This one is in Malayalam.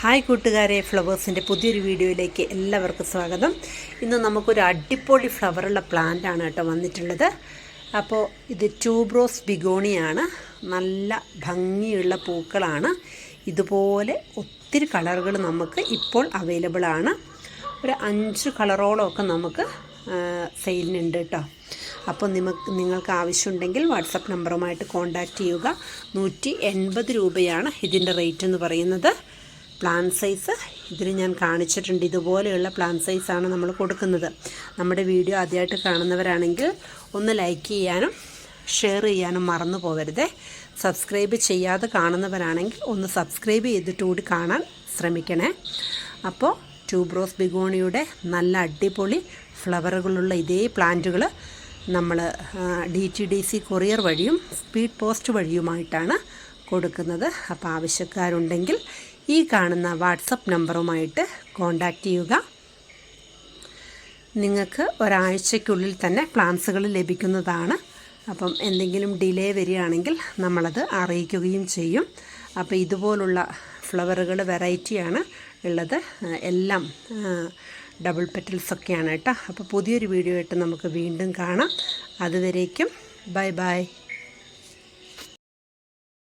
ഹായ് കൂട്ടുകാരെ ഫ്ലവേഴ്സിന്റെ പുതിയൊരു വീഡിയോയിലേക്ക് എല്ലാവർക്കും സ്വാഗതം. ഇന്ന് നമുക്കൊരു അടിപൊളി ഫ്ലവറുള്ള പ്ലാന്റാണ് കേട്ടോ വന്നിട്ടുള്ളത്. അപ്പോൾ ഇത് ട്യൂബ്രോസ് ബിഗോണിയാണ്. നല്ല ഭംഗിയുള്ള പൂക്കളാണ്. ഇതുപോലെ ഒത്തിരി കളറുകൾ നമുക്ക് ഇപ്പോൾ അവൈലബിൾ ആണ്. ഒരു അഞ്ച് കളറോളമൊക്കെ നമുക്ക് സെയിലിനുണ്ട് കേട്ടോ. അപ്പോൾ നിങ്ങൾക്ക് നിങ്ങൾക്ക് ആവശ്യമുണ്ടെങ്കിൽ വാട്സപ്പ് നമ്പറുമായിട്ട് കോൺടാക്റ്റ് ചെയ്യുക. നൂറ്റി എൺപത് രൂപയാണ് ഇതിന്റെ റേറ്റ് എന്ന് പറയുന്നത്. പ്ലാൻ സൈസ് ഇതിൽ ഞാൻ കാണിച്ചിട്ടുണ്ട്. ഇതുപോലെയുള്ള പ്ലാൻ സൈസാണ് നമ്മൾ കൊടുക്കുന്നത്. നമ്മുടെ വീഡിയോ ആദ്യമായിട്ട് കാണുന്നവരാണെങ്കിൽ ഒന്ന് ലൈക്ക് ചെയ്യാനും ഷെയർ ചെയ്യാനും മറന്നു പോകരുതേ. സബ്സ്ക്രൈബ് ചെയ്യാതെ കാണുന്നവരാണെങ്കിൽ ഒന്ന് സബ്സ്ക്രൈബ് ചെയ്തിട്ട് കൂടി കാണാൻ ശ്രമിക്കണേ. അപ്പോൾ ട്യൂബ്രോസ് ബിഗോണിയുടെ നല്ല അടിപൊളി ഫ്ലവറുകളുള്ള ഇതേ പ്ലാന്റുകൾ നമ്മൾ D T D C courier വഴിയും സ്പീഡ് പോസ്റ്റ് വഴിയുമായിട്ടാണ് കൊടുക്കുന്നത്. അപ്പോൾ ആവശ്യക്കാരുണ്ടെങ്കിൽ ഈ കാണുന്ന വാട്സപ്പ് നമ്പറുമായിട്ട് കോണ്ടാക്റ്റ് ചെയ്യുക. നിങ്ങൾക്ക് ഒരാഴ്ചയ്ക്കുള്ളിൽ തന്നെ പ്ലാൻസുകൾ ലഭിക്കുന്നതാണ്. അപ്പം എന്തെങ്കിലും ഡിലേ വരികയാണെങ്കിൽ നമ്മളത് അറിയിക്കുകയും ചെയ്യും. അപ്പോൾ ഇതുപോലുള്ള ഫ്ലവറുകൾ വെറൈറ്റിയാണ് ഉള്ളത്. എല്ലാം ഡബിൾ പെറ്റൽസൊക്കെയാണ് കേട്ടോ. അപ്പോൾ പുതിയൊരു വീഡിയോ ആയിട്ട് നമുക്ക് വീണ്ടും കാണാം. അതുവരേക്കും ബൈ ബൈ.